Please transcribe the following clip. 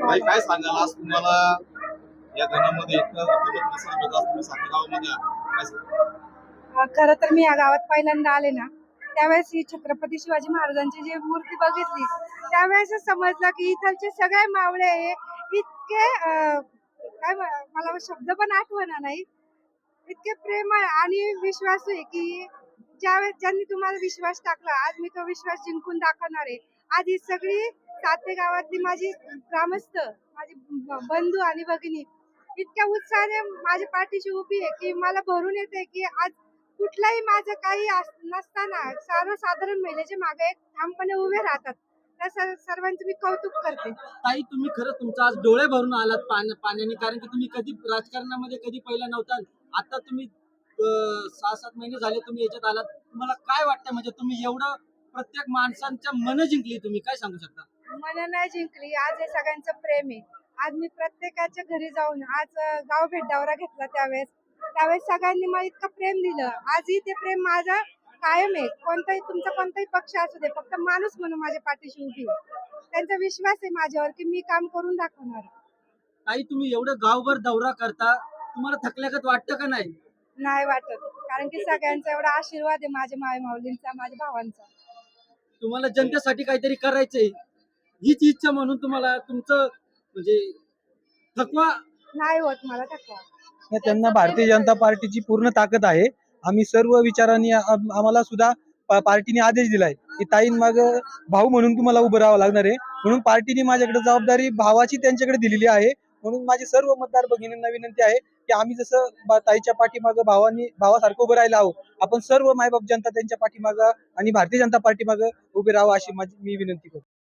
काही काय सांगाल? आज तुम्हाला या घरामध्ये खर तर मी या गावात पहिल्यांदा आले ना त्यावेळेस ही छत्रपती शिवाजी महाराजांची जी मूर्ती बघितली त्यावेळेस समजलं की इथलचे सगळे मावळे इतके काय मला शब्द पण आठवणार नाही. इतके प्रेमळ आणि विश्वास आहे की ज्यावेळेस ज्यांनी तुम्हाला विश्वास टाकला आज मी तो विश्वास जिंकून दाखवणार आहे. आज ही सगळी साते गावातली माझी ग्रामस्थ माझी बंधू आणि भगिनी इतक्या उत्साहाने माझ्या पाठीशी उभी आहे की मला भरून येते की आज कुठलाही माझं काही नसताना सर्वसाधारण महिलेच्या मागे एक ठामपणे उभे राहतात. त्या सर्वांचं मी कौतुक करते. ताई तुम्ही खरं तुमचा आज डोळे भरून आलात पाण्याने कारण की तुम्ही कधी राजकारणामध्ये कधी पहिला नव्हता आता तुम्ही सहा सात महिने झाले तुम्ही याच्यात आलात. तुम्हाला काय वाटतं म्हणजे तुम्ही एवढं प्रत्येक माणसांच्या मन जिंकली तुम्ही काय सांगू शकता? मला नाही जिंकली. आज हे सगळ्यांचं प्रेम आहे. आज मी प्रत्येकाच्या घरी जाऊन आज गाव भेट दौरा घेतला त्यावेळेस. त्यावेळेस सगळ्यांनी मला इतकं प्रेम दिलं. आजही ते प्रेम माझं कायम आहे. कोणताही तुमचा कोणताही पक्ष असू दे फक्त माणूस म्हणून माझ्या पाठीशी उभी. त्यांचा विश्वास आहे माझ्यावर की मी काम करून दाखवणार ताई तुम्ही एवढं गावभर दौरा करता तुम्हाला थकल्यागत वाटतं का नाही? नाही वाटत. कारण की सगळ्यांचा एवढा आशीर्वाद आहे माझ्या माय माऊलींचा माझ्या भावांचा. तुम्हाला जनतेसाठी काहीतरी करायचंय. हीच इच्छा म्हणून तुम्हाला तुमचं म्हणजे थकवा? नाही होत मला थकवा. त्यांना भारतीय जनता पार्टीची पूर्ण ताकद आहे. आम्ही सर्व विचारांनी आम- आम्हाला सुद्धा पा- पार्टीने आदेश दिलाय की ताईन माग भाऊ म्हणून तुम्हाला उभं राहावं लागणार आहे. म्हणून पार्टीने माझ्याकडे जबाबदारी भावाची त्यांच्याकडे दिलेली आहे. म्हणून माझी सर्व मतदार भगिनींना विनंती आहे की आम्ही जसं बा- ताईच्या पाठीमागं भावानी भावासारखं उभं राहिलं आहोत आपण सर्व मायबाप जनता त्यांच्या पाठीमागं आणि भारतीय जनता पाठीमागं उभे राहावं अशी माझी मी विनंती करतो.